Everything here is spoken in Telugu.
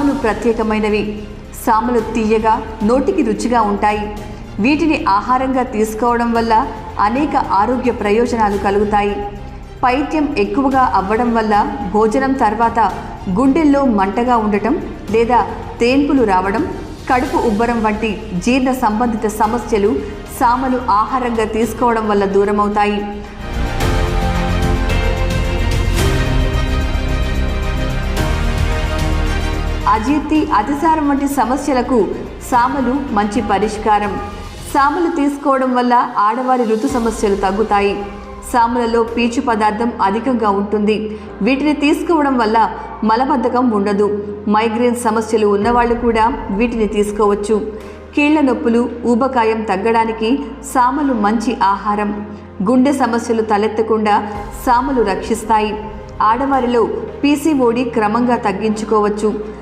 సామలు ప్రత్యేకమైనవి. సామలు తీయగా నోటికి రుచిగా ఉంటాయి. వీటిని ఆహారంగా తీసుకోవడం వల్ల అనేక ఆరోగ్య ప్రయోజనాలు కలుగుతాయి. పైత్యం ఎక్కువగా అవ్వడం వల్ల భోజనం తర్వాత గుండెల్లో మంటగా ఉండటం లేదా తేన్పులు రావడం కడుపు ఉబ్బరం వంటి జీర్ణ సంబంధిత సమస్యలు సామలు ఆహారంగా తీసుకోవడం వల్ల దూరమవుతాయి. అజీర్తి అతిసారం వంటి సమస్యలకు సామలు మంచి పరిష్కారం. సామలు తీసుకోవడం వల్ల ఆడవారి ఋతు సమస్యలు తగ్గుతాయి. సామలలో పీచు పదార్థం అధికంగా ఉంటుంది. వీటిని తీసుకోవడం వల్ల మలబద్ధకం ఉండదు. మైగ్రేన్ సమస్యలు ఉన్నవాళ్ళు కూడా వీటిని తీసుకోవచ్చు. కీళ్ళ నొప్పులు ఊబకాయం తగ్గడానికి సామలు మంచి ఆహారం. గుండె సమస్యలు తలెత్తకుండా సామలు రక్షిస్తాయి. ఆడవారిలో పీసీఓడి క్రమంగా తగ్గించుకోవచ్చు.